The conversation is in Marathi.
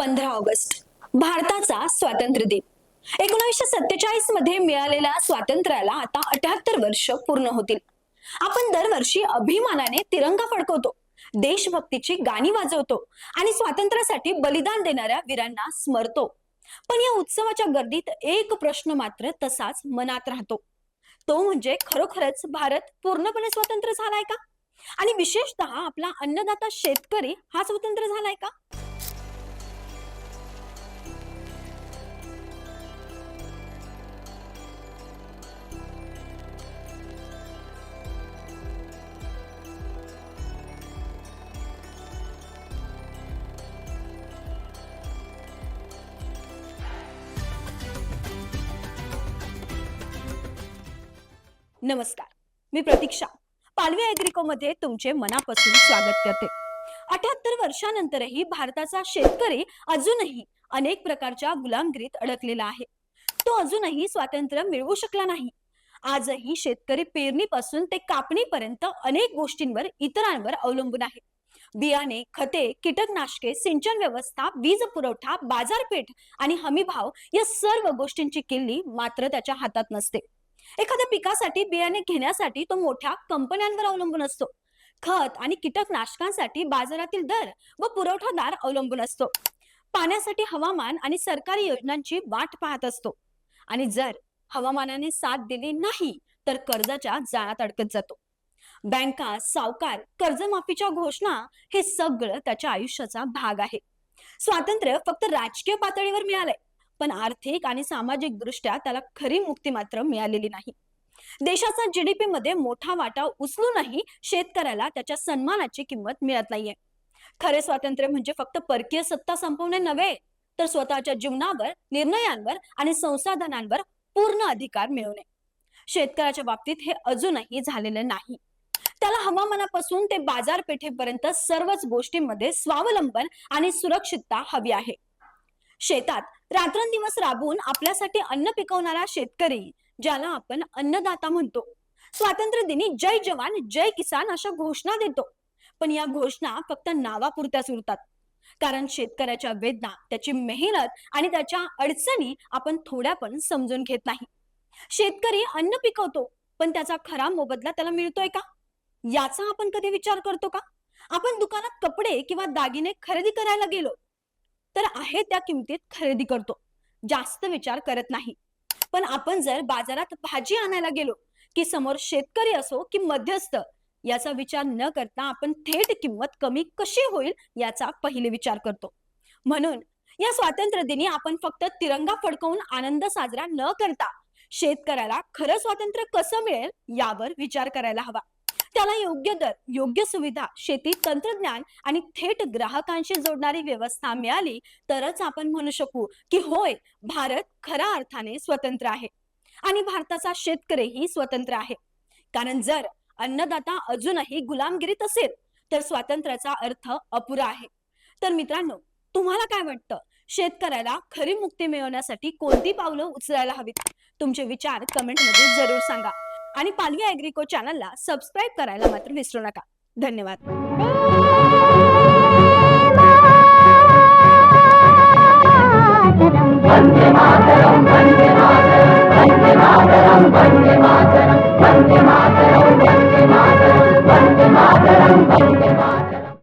पंधरा ऑगस्ट भारताचा स्वातंत्र्य दिन. एकोणीसशे सत्तेचाळीसमध्ये मिळालेल्या स्वातंत्र्याला आता अठ्याहत्तर वर्ष पूर्ण होतील. आपण दरवर्षी अभिमानाने तिरंगा फडकवतो देशभक्तीची गाणी वाजवतो आणि स्वातंत्र्यासाठी बलिदान देणाऱ्या वीरांना स्मरतो. पण या उत्सवाच्या गर्दीत एक प्रश्न मात्र तसाच मनात राहतो. तो म्हणजे खरोखरच भारत पूर्णपणे स्वतंत्र झालाय का? आणि विशेषतः आपला अन्नदाता शेतकरी हा स्वतंत्र झालाय का? नमस्कार. मी प्रतीक्षा. पालवी अॅग्रिको मध्ये तुमचे मनापासून स्वागत करते. अठ्याहत्तर वर्षानंतरही भारताचा शेतकरी अजूनही अनेक प्रकारच्या गुलामगिरीत अडकलेला आहे. तो अजूनही स्वातंत्र्य मिळवू शकला नाही. आजही शेतकरी पेरणीपासून ते कापणीपर्यंत अनेक गोष्टींवर इतरांवर अवलंबून आहे. बियाणे खते कीटकनाशके सिंचन व्यवस्था वीज पुरवठा बाजारपेठ आणि हमीभाव या सर्व गोष्टींची किल्ली मात्र त्याच्या हातात नसते. एखाद्या पिकासाठी बियाणे घेण्यासाठी तो मोठ्या कंपन्यांवर अवलंबून असतो. खत आणि कीटकनाशकांसाठी बाजारातील दर व पुरवठादार अवलंबून असतो. पाण्यासाठी हवामान आणि सरकारी योजनांची वाट पाहत असतो. आणि जर हवामानाने साथ दिली नाही तर कर्जाच्या जाळ्यात अडकत जातो. बँका सावकार कर्जमाफीच्या घोषणा हे सगळं त्याच्या आयुष्याचा भाग आहे. स्वातंत्र्य फक्त राजकीय पातळीवर मिळालंय. पण आर्थिक आणि सामाजिक दृष्ट्या त्याला खरी मुक्ती मात्र मिळालेली नाही. देशाचा जीडीपी मध्ये मोठा वाटा उचलूनही शेतकऱ्याला त्याच्या सन्मानाची किंमत मिळत नाहीये. खरे स्वातंत्र्य म्हणजे फक्त परकीय सत्ता संपवणे नव्हे तर स्वतःच्या जीवनावर निर्णयांवर आणि संसाधनांवर पूर्ण अधिकार मिळवणे. शेतकऱ्याच्या बाबतीत हे अजूनही झालेलं नाही. त्याला हवामानापासून ते बाजारपेठेपर्यंत सर्वच गोष्टींमध्ये स्वावलंबन आणि सुरक्षितता हवी आहे. शेतात रात्रंदिवस राबून आपल्यासाठी अन्न पिकवणारा शेतकरी ज्याला आपण अन्नदाता म्हणतो. स्वातंत्र्य दिनी जय जवान जय किसान अशा घोषणा देतो. पण या घोषणा फक्त नावापुरत्याच उरतात. कारण शेतकऱ्याच्या वेदना त्याची मेहनत आणि त्याच्या अडचणी आपण थोड्या पण समजून घेत नाही. शेतकरी अन्न पिकवतो पण त्याचा खरा मोबदला त्याला मिळतोय का? याचा आपण कधी विचार करतो का? आपण दुकानात कपडे किंवा दागिने खरेदी करायला गेलो तर आहे त्या किमतीत खरेदी करतो. जास्त विचार करत नाही. पण आपण जर बाजारात भाजी आणायला गेलो की समोर शेतकरी असो की मध्यस्थ याचा विचार न करता आपण थेट किंमत कमी कशी होईल याचा पहिले विचार करतो. म्हणून या स्वातंत्र्य दिनी आपण फक्त तिरंगा फडकवून आनंद साजरा न करता शेतकऱ्याला खरं स्वातंत्र्य कसं मिळेल यावर विचार करायला हवा. त्याला योग्य दर योग्य सुविधा शेती तंत्रज्ञान आणि थेट ग्राहकांशी जोडणारी व्यवस्था मिळाली तरच आपण म्हणू शकू की होय भारत खऱ्या अर्थाने स्वतंत्र आहे आणि भारताचा शेतकरीही स्वतंत्र आहे. कारण जर अन्नदाता अजूनही गुलामगिरीत असेल तर स्वातंत्र्याचा अर्थ अपुरा आहे. तर मित्रांनो तुम्हाला काय वाटतं? शेतकऱ्याला खरी मुक्ती मिळवण्यासाठी कोणती पावलं उचलायला हवीत? तुमचे विचार कमेंटमध्ये जरूर सांगा. आणि पालवी अॅग्रिको चॅनलला सबस्क्राईब करायला मात्र विसरू नका. धन्यवाद.